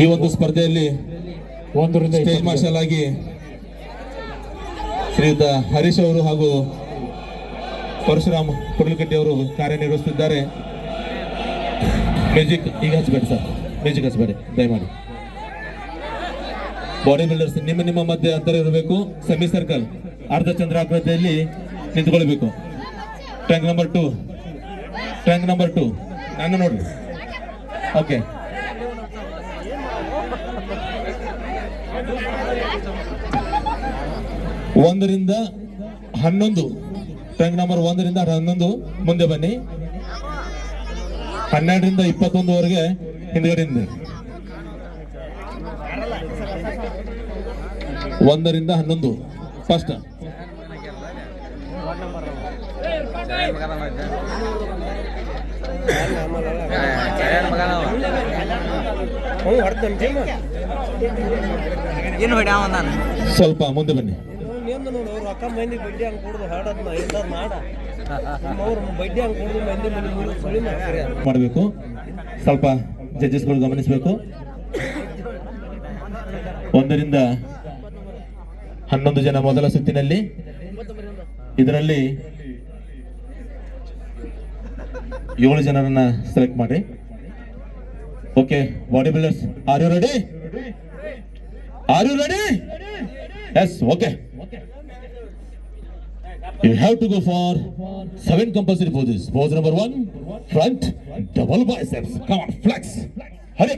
ಈ ಒಂದು ಸ್ಪರ್ಧೆಯಲ್ಲಿ ಸ್ಟೇಜ್ ಮಾರ್ಷಲ್ ಆಗಿ ಶ್ರೀಯುತ ಹರೀಶ್ ಅವರು ಹಾಗೂ ಪರಶುರಾಮ್ ಕುರ್ಲಕಟ್ಟಿ ಅವರು ಕಾರ್ಯನಿರ್ವಹಿಸುತ್ತಿದ್ದಾರೆ. ಮ್ಯೂಸಿಕ್ ಈಗ ಹಚ್ಚಬೇಡಿ ಸರ್. ಮ್ಯೂಸಿಕ್ ಹಚ್ಚಬೇಡಿ ದಯಮಾಡಿ. ಬಾಡಿ ಬಿಲ್ಡರ್ಸ್ ನಿಮ್ಮ ನಿಮ್ಮ ಮಧ್ಯೆ ಅಂತರ ಇರಬೇಕು. ಸೆಮಿ ಸರ್ಕಲ್ ಅರ್ಧ ಚಂದ್ರಾಕೃತಿಯಲ್ಲಿ ನಿಂತ್ಕೊಳ್ಬೇಕು. Tank number two tank number two ನಾನು ನೋಡ್ರಿ ಓಕೆ ಒಂದರಿಂದ ಹನ್ನೊಂದು. ಟ್ಯಾಂಕ್ ನಂಬರ್ ಒಂದರಿಂದ ಹನ್ನೊಂದು. ಮುಂದೆ ಬನ್ನಿ. ಹನ್ನೆರಡರಿಂದ ಇಪ್ಪತ್ತೊಂದುವರೆಗೆ ಹಿಂದ್ಗಡೆಯಿಂದ ಒಂದರಿಂದ ಹನ್ನೊಂದು. ಫಸ್ಟ್ ಏನು ಹೊಡ್ಯಾವ ನಾನು. ಸ್ವಲ್ಪ ಮುಂದೆ ಬನ್ನಿ. ನಿಂದು ನೋಡು ರೊಕ್ಕ ಮಂದಿ ಬಡ್ಡಿ ಹಂಗೆ ಕುಡ್ದು ಹಾಡದ್ನ ಎಲ್ಲ ಮಾಡ. ಅವ್ರು ಬಡ್ಡಿ ಹಂಗೆ ಕೊಡೋದು ಮಂದಿ ಮಂದಿ ಮುರಿದು ಸುಳಿ ಮಾಡ್ತಾರೆ. ಮಾಡಬೇಕು. ಸ್ವಲ್ಪ ಜಡ್ಜಸ್ಗಳು ಗಮನಿಸಬೇಕು. ಒಂದರಿಂದ ಹನ್ನೊಂದು ಜನ ಮೊದಲ ಸುತ್ತಿನಲ್ಲಿ. ಇದರಲ್ಲಿ ಏಳು ಜನರನ್ನ ಸೆಲೆಕ್ಟ್ ಮಾಡಿ okay body builders are you ready are you ready yes okay you have to go for seven compulsory four this four number one front double biceps come on flex hurry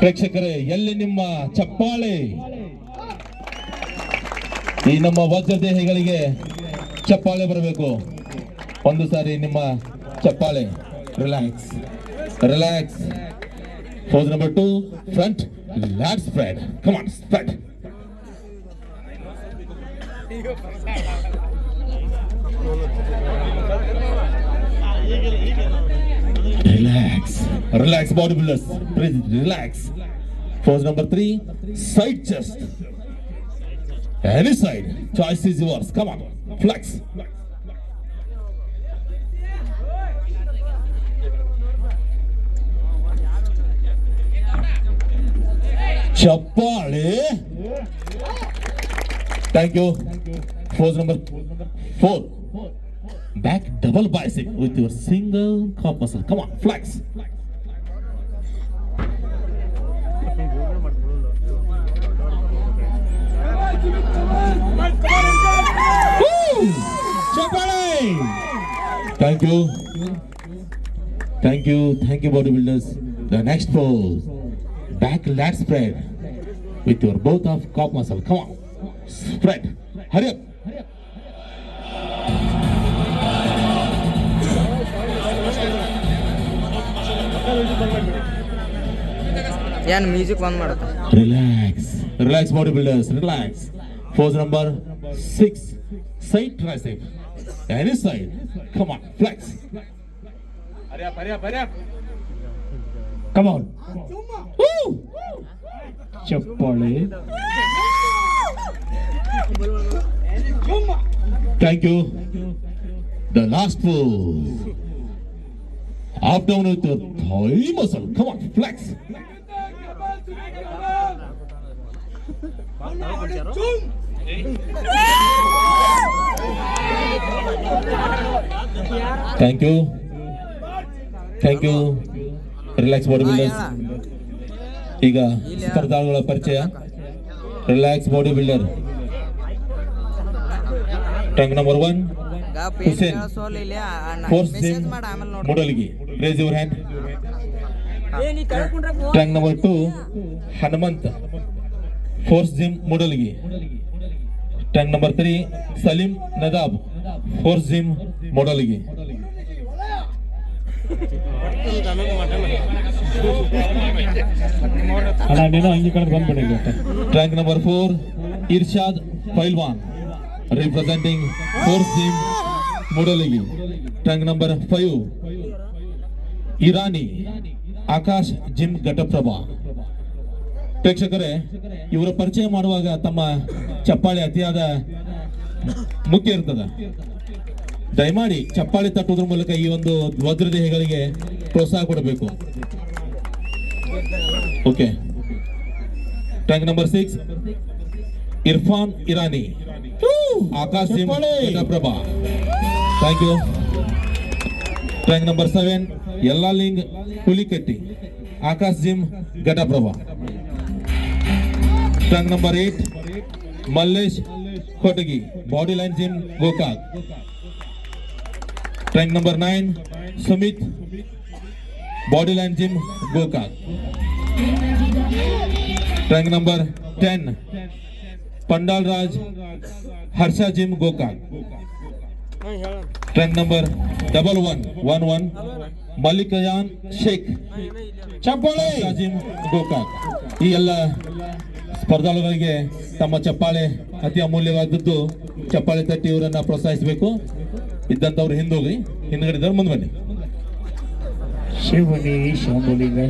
ಪ್ರೇಕ್ಷಕರೇ, ಎಲ್ಲಿ ನಿಮ್ಮ ಚಪ್ಪಾಳೆ? ಈ ನಮ್ಮ ವಜ್ರದೇಹಿಗಳಿಗೆ ಚಪ್ಪಾಳೆ ಬರಬೇಕು. ಒಂದು ಸಾರಿ ನಿಮ್ಮ ಚಪ್ಪಾಳೆ. Relax relax Pose number two, front, large spread. Come on, spread. Relax. Relax, bodybuilders. Relax. Pose number three, side chest. Any side. Choice is yours. Come on. Flex. Flex. ಚಪ್ಪಾಳೆ thank you pose number four back double bicep with your single calf muscle. Come on, flex. Woo! Chapale! Thank you. Thank you. Thank you, bodybuilders. The next pose. Back lat spread With your both of cop muscle. Come on. Spread. Hurry up. ಏನು music ಬಂದ್ ಮಾಡುತ್ತ Relax. Relax, bodybuilders. Relax. Pose number six. Side tricep. Any side. Come on. Flex. Come on Woo! ಚಪ್ಪಾಳೆ Thank you. The last pose. Up down with the thigh muscle. Come on. Flex. Thank you. Thank you. Relax bodybuilders. ಈಗ ಸ್ಪರ್ಧಾಳುಗಳ ಪರಿಚಯ. Relax body builder tank number one Hussain. Force Moodalgi raise your hand tank number two Hanumanth Force Gym Moodalgi tank number three Salim Nadaf Force Gym Moodalgi ಇಲ್ಲಿ number four Irshad Pailwan representing Force Gym Moodalgi track number five Irani Akash Gym Ghataprabha ಪ್ರೇಕ್ಷಕರೇ, ಇವರ ಪರಿಚಯ ಮಾಡುವಾಗ ತಮ್ಮ ಚಪ್ಪಾಳೆ ಅತಿಯಾದ ಮುಖ್ಯ ಇರ್ತದ. ದಯಮಾಡಿ ಚಪ್ಪಾಳೆ ತಟ್ಟುವುದ್ರ ಮೂಲಕ ಈ ಒಂದು ವಜ್ರದೇಹಿಗಳಿಗೆ ಪ್ರೋತ್ಸಾಹ ಕೊಡಬೇಕು. Okay tank number six Irfan Irani. Akash Prabha thank you tank number seven Yallaling Hulikatti. Akash Gym Ghataprabha. Tank number eight Mallesh Kotagi. Body Line Gym Gokak. Rank number 9, Sumit, Bodyline Gym, Gokak. Rank number 10, Pandal Raj, Harsha Gym, Gokak. Rank number double one, one one, Malikayan Sheikh, ಚಪ್ಪಾಳೆ ಗೋಕಾಕ್ ಈ ಎಲ್ಲ ಸ್ಪರ್ಧಾಳುಗಳಿಗೆ ತಮ್ಮ ಚಪ್ಪಾಳೆ ಅತಿ ಅಮೂಲ್ಯವಾದದ್ದು ಚಪ್ಪಾಳೆ ತಟ್ಟಿ ಇವರನ್ನ ಪ್ರೋತ್ಸಾಹಿಸಬೇಕು ಇದ್ದಂಥವ್ರು ಹಿಂದೋಗಿ ಹಿಂದ್ಗಡೆ ಮುಂದೆ ಬನ್ನಿ ಶಿವನಿ ಶಾಂಬುಲಿಂಗ.